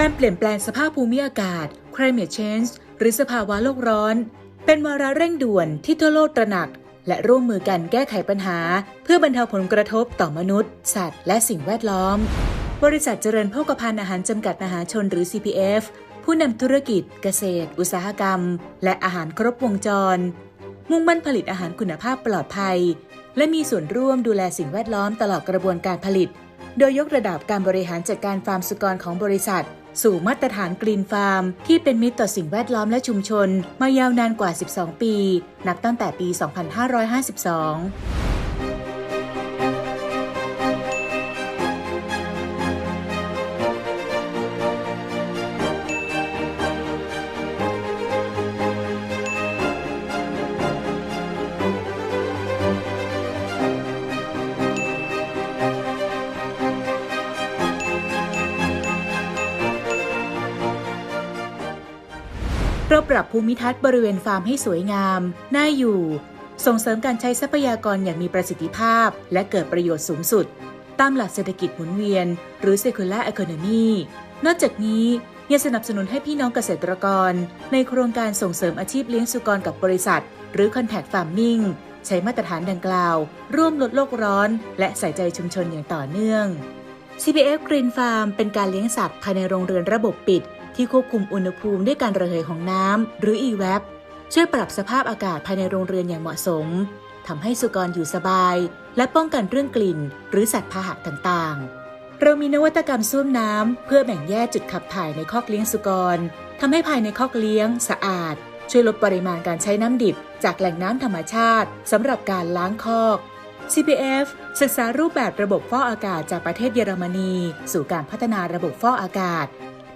การเปลี่ยนแปลงสภาพภูมิอากาศ climate change หรือสภาวะโลกร้อน เป็นวาระเร่งด่วนที่ทั่วโลกตระหนัก และร่วมมือกันแก้ไขปัญหา เพื่อบรรเทาผลกระทบต่อมนุษย์ สัตว์ และสิ่งแวดล้อม บริษัทเจริญโภคภัณฑ์อาหารจำกัดมหาชนหรือ CPF ผู้นำธุรกิจ เกษตร อุตสาหกรรม และอาหารครบวงจร มุ่งมั่นผลิตอาหารคุณภาพปลอดภัย และมีส่วนร่วมดูแลสิ่งแวดล้อมตลอดกระบวนการผลิต โดยยกระดับการบริหารจัดการฟาร์มสุกรของบริษัท สู่มาตรฐานกรีนฟาร์ม ที่เป็นมิตรต่อสิ่งแวดล้อมและชุมชน มายาวนานกว่า 12 ปี นับตั้งแต่ปี 2552 เราปรับภูมิทัศน์บริเวณฟาร์มให้สวยงาม น่าอยู่ ส่งเสริมการใช้ทรัพยากรอย่างมีประสิทธิภาพ และเกิดประโยชน์สูงสุด ตามหลักเศรษฐกิจหมุนเวียน หรือ circular economy นอกจากนี้ยังสนับสนุนให้พี่น้องเกษตรกร ในโครงการส่งเสริมอาชีพเลี้ยงสุกรกับบริษัท หรือ contact farming ใช้มาตรฐานดังกล่าว ร่วมลดโลกร้อน และใส่ใจชุมชนอย่างต่อเนื่อง CPF Green Farm เป็นการเลี้ยงสัตว์ภายในโรงเรือนระบบปิด ที่ควบคุมอุณหภูมิด้วยการระเหยของน้ำหรือ EVAP ช่วยปรับสภาพอากาศภายในโรงเรือนอย่างเหมาะสมทำให้สุกรอยู่สบาย และป้องกันเรื่องกลิ่น หรือสัตว์พาหะต่างๆ เรามีนวัตกรรมส้วมน้ำเพื่อแบ่งแยกจุดขับถ่ายในคอกเลี้ยงสุกรทำให้ภายในคอกเลี้ยงสะอาด ช่วยลดปริมาณการใช้น้ำดิบ จากแหล่งน้ำธรรมชาติสำหรับการล้างคอก CPF ศึกษารูปแบบระบบฟอกอากาศจากประเทศเยอรมนี สู่การพัฒนาระบบฟอกอากาศ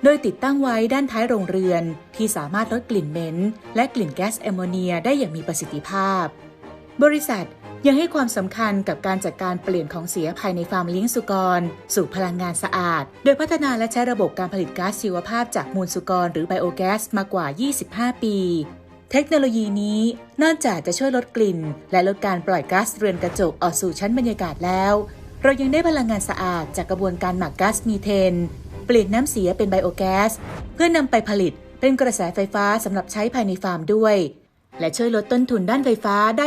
โดยติดตั้งไว้ด้านท้ายโรงเรือน ที่สามารถลดกลิ่นเหม็นและกลิ่นแก๊สแอมโมเนียได้อย่างมีประสิทธิภาพ บริษัทยังให้ความสำคัญกับการจัดการเปลี่ยนของเสียภายในฟาร์มเลี้ยงสุกร สู่พลังงานสะอาด โดยพัฒนาและใช้ระบบการผลิตก๊าซชีวภาพจากมูลสุกร หรือไบโอแก๊สมากว่า 25 ปี เทคโนโลยีนี้นอกจากจะช่วยลดกลิ่น และลดการปล่อยก๊าซเรือนกระจกออกสู่ชั้นบรรยากาศแล้ว เรายังได้พลังงานสะอาดจากกระบวนการหมักก๊าซมีเทน เปลี่ยนน้ำเสียเป็นไบโอแก๊ส เพื่อนำไปผลิตเป็นกระแสไฟฟ้าสำหรับใช้ภายในฟาร์มด้วย และช่วยลดต้นทุนด้านไฟฟ้าได้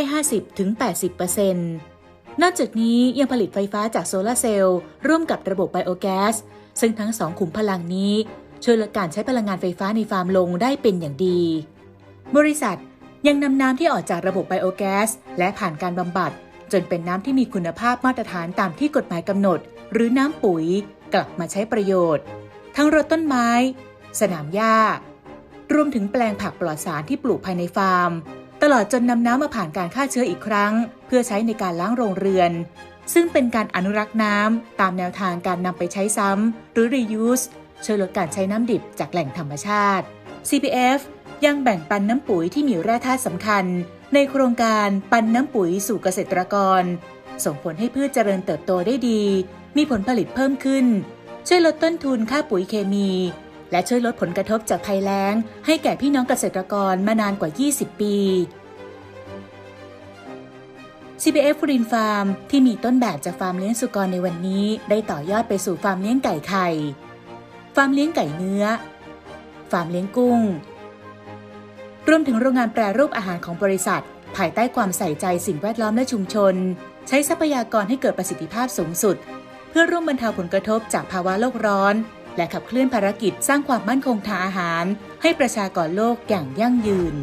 50-80%นอกจากนี้ยังผลิตไฟฟ้าจากโซลาร์เซลล์ร่วมกับระบบไบโอแก๊ส ซึ่งทั้งสองขุมพลังนี้ ช่วยลดการใช้พลังงานไฟฟ้าในฟาร์มลงได้เป็นอย่างดี บริษัทยังนำน้ำที่ออกจากระบบไบโอแก๊ส และผ่านการบำบัด จนเป็นน้ำที่มีคุณภาพมาตรฐานตามที่กฎหมายกำหนด หรือน้ำปุ๋ย กลับมาใช้ประโยชน์ ทั้งรดต้นไม้ สนามหญ้ารวมถึงแปลงผักปลอดสารที่ปลูกภายในฟาร์ม ตลอดจนนำน้ำมาผ่านการฆ่าเชื้ออีกครั้ง เพื่อใช้ในการล้างโรงเรือน ซึ่งเป็นการอนุรักษ์น้ำตามแนวทางการนำไปใช้ซ้ำหรือ reuse ช่วยลดการใช้น้ำดิบจากแหล่งธรรมชาติ CPF ยังแบ่งปันน้ำปุ๋ยที่มีแร่ธาตุสำคัญ ในโครงการปันน้ำปุ๋ยสู่เกษตรกร ส่งผลให้พืชเจริญเติบโตได้ดี มีผลผลิตเพิ่มขึ้น ช่วยลดต้นทุนค่าปุ๋ยเคมี และช่วยลดผลกระทบจากภัยแล้ง ให้แก่พี่น้องเกษตรกรมานานกว่า 20 ปี CPF ฟูรินฟาร์มที่มีต้นแบบจากฟาร์มเลี้ยงสุกรในวันนี้ ได้ต่อยอดไปสู่ฟาร์มเลี้ยงไก่ไข่ ฟาร์มเลี้ยงไก่เนื้อ ฟาร์มเลี้ยงกุ้ง รวมถึงโรงงานแปรรูปอาหารของบริษัท ภายใต้ความใส่ใจสิ่งแวดล้อมและชุมชน ใช้ทรัพยากรให้เกิดประสิทธิภาพสูงสุด เพื่อร่วมบรรเทาผลกระทบจากภาวะโลกร้อน และขับเคลื่อนภารกิจสร้างความมั่นคงทางอาหาร ให้ประชากรโลกอย่างยั่งยืน